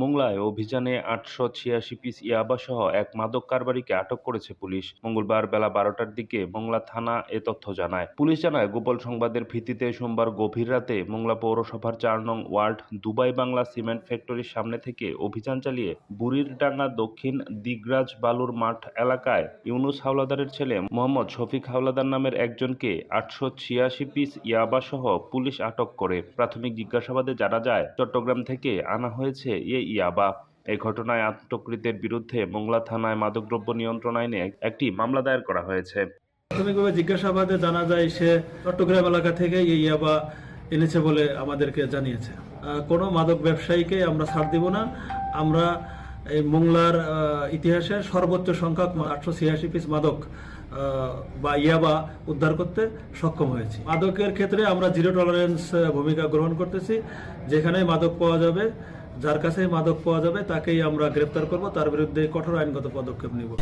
মোংলায় অভিযানে আটশো ছিয়াশি পিস ইয়াবাসহ এক মাদক কারবারিকে আটক করেছে পুলিশ। মঙ্গলবার বেলা বারোটার দিকে মোংলা থানা এ তথ্য জানায়। পুলিশ জানায় গোপন সংবাদের ভিত্তিতে সোমবার গভীর রাতে মোংলা পৌরসভার চার নং ওয়ার্ড দুবাই বাংলা সিমেন্ট ফ্যাক্টরির সামনে থেকে অভিযান চালিয়ে বুড়িরডাঙ্গা দক্ষিণ দিগরাজ বালুর মাঠ এলাকায় ইউনুস হাওলাদারের ছেলে মোহাম্মদ শফিক হাওলাদার নামের একজনকে আটশো ছিয়াশি পিস ইয়াবাসহ পুলিশ আটক করে। প্রাথমিক জিজ্ঞাসাবাদে জানা যায়, চট্টগ্রাম থেকে আনা হয়েছে এ ইয়াবা এই ঘটনায় আটককৃতের বিরুদ্ধে মোংলা থানায় মাদকদ্রব্য নিয়ন্ত্রণ আইনে একটি মামলা দায়ের করা হয়েছে। প্রাথমিকভাবে জিজ্ঞাসাবাদে জানা যায় সে চট্টগ্রাম এলাকা থেকে এই ইয়াবা এনেছে বলে আমাদেরকে জানিয়েছে। কোনো মাদক ব্যবসায়ীকে আমরা ছাড় দিব না। আমরা এই মোংলার ইতিহাসে সর্বোচ্চ সংখ্যক আটশো ছিয়াশি পিস মাদক বা ইয়াবা উদ্ধার করতে সক্ষম হয়েছি। মাদকের ক্ষেত্রে আমরা জিরো টলারেন্স ভূমিকা গ্রহণ করতেছি। যেখানে মাদক পাওয়া যাবে যার কাছে মাদক পাওয়া যাবে তাকেই আমরা গ্রেপ্তার করব। তার বিরুদ্ধে কঠোর আইনগত পদক্ষেপ নিব।